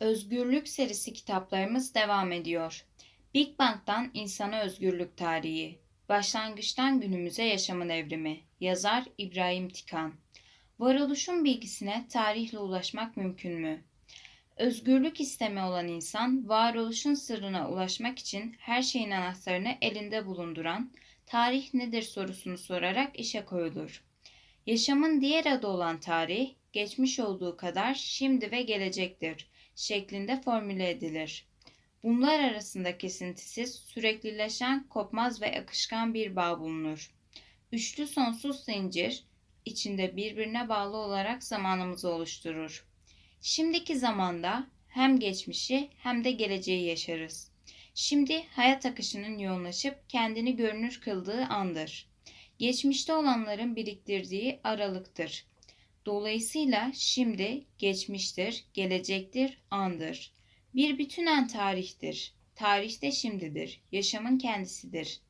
Özgürlük serisi kitaplarımız devam ediyor. Big Bang'dan İnsana Özgürlük Tarihi, Başlangıçtan Günümüze Yaşamın Evrimi, yazar İbrahim Tikan. Varoluşun bilgisine tarihle ulaşmak mümkün mü? Özgürlük istemi olan insan, varoluşun sırrına ulaşmak için her şeyin anahtarını elinde bulunduran, tarih nedir sorusunu sorarak işe koyulur. Yaşamın diğer adı olan tarih, geçmiş olduğu kadar şimdi ve gelecektir şeklinde formüle edilir. Bunlar arasında kesintisiz, süreklileşen, kopmaz ve akışkan bir bağ bulunur. Üçlü sonsuz zincir içinde birbirine bağlı olarak zamanımızı oluşturur. Şimdiki zamanda hem geçmişi hem de geleceği yaşarız. Şimdi hayat akışının yoğunlaşıp kendini görünür kıldığı andır. Geçmişte olanların biriktirdiği aralıktır. Dolayısıyla şimdi geçmiştir, gelecektir, andır. Bir bütünen tarihtir. Tarih de şimdidir, yaşamın kendisidir.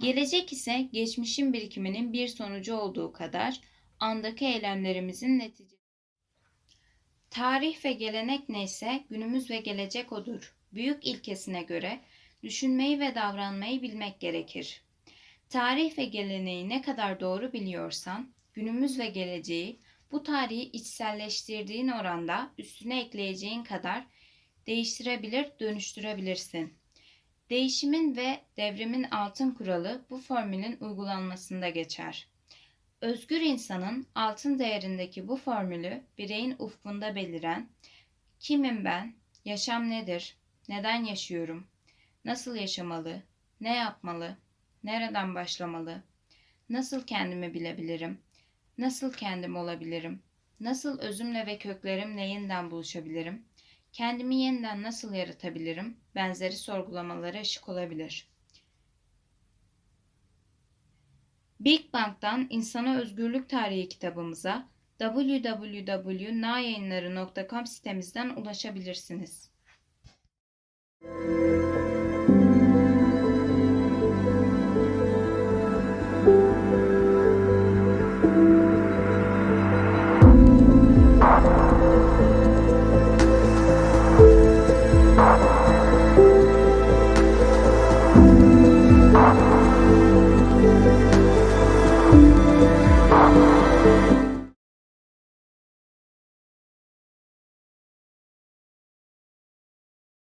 Gelecek ise geçmişin birikiminin bir sonucu olduğu kadar andaki eylemlerimizin neticesi. Tarih ve gelenek neyse günümüz ve gelecek odur. Büyük ilkesine göre düşünmeyi ve davranmayı bilmek gerekir. Tarih ve geleneği ne kadar doğru biliyorsan, günümüz ve geleceği bu tarihi içselleştirdiğin oranda üstüne ekleyeceğin kadar değiştirebilir, dönüştürebilirsin. Değişimin ve devrimin altın kuralı bu formülün uygulanmasında geçer. Özgür insanın altın değerindeki bu formülü bireyin ufkunda beliren kimim ben, yaşam nedir, neden yaşıyorum, nasıl yaşamalı, ne yapmalı, nereden başlamalı, nasıl kendimi bilebilirim, nasıl kendim olabilirim, nasıl özümle ve köklerimle yeniden buluşabilirim, kendimi yeniden nasıl yaratabilirim, benzeri sorgulamalara ışık olabilir. Big Bang'dan İnsana Özgürlük Tarihi kitabımıza www.nayayınları.com sitemizden ulaşabilirsiniz.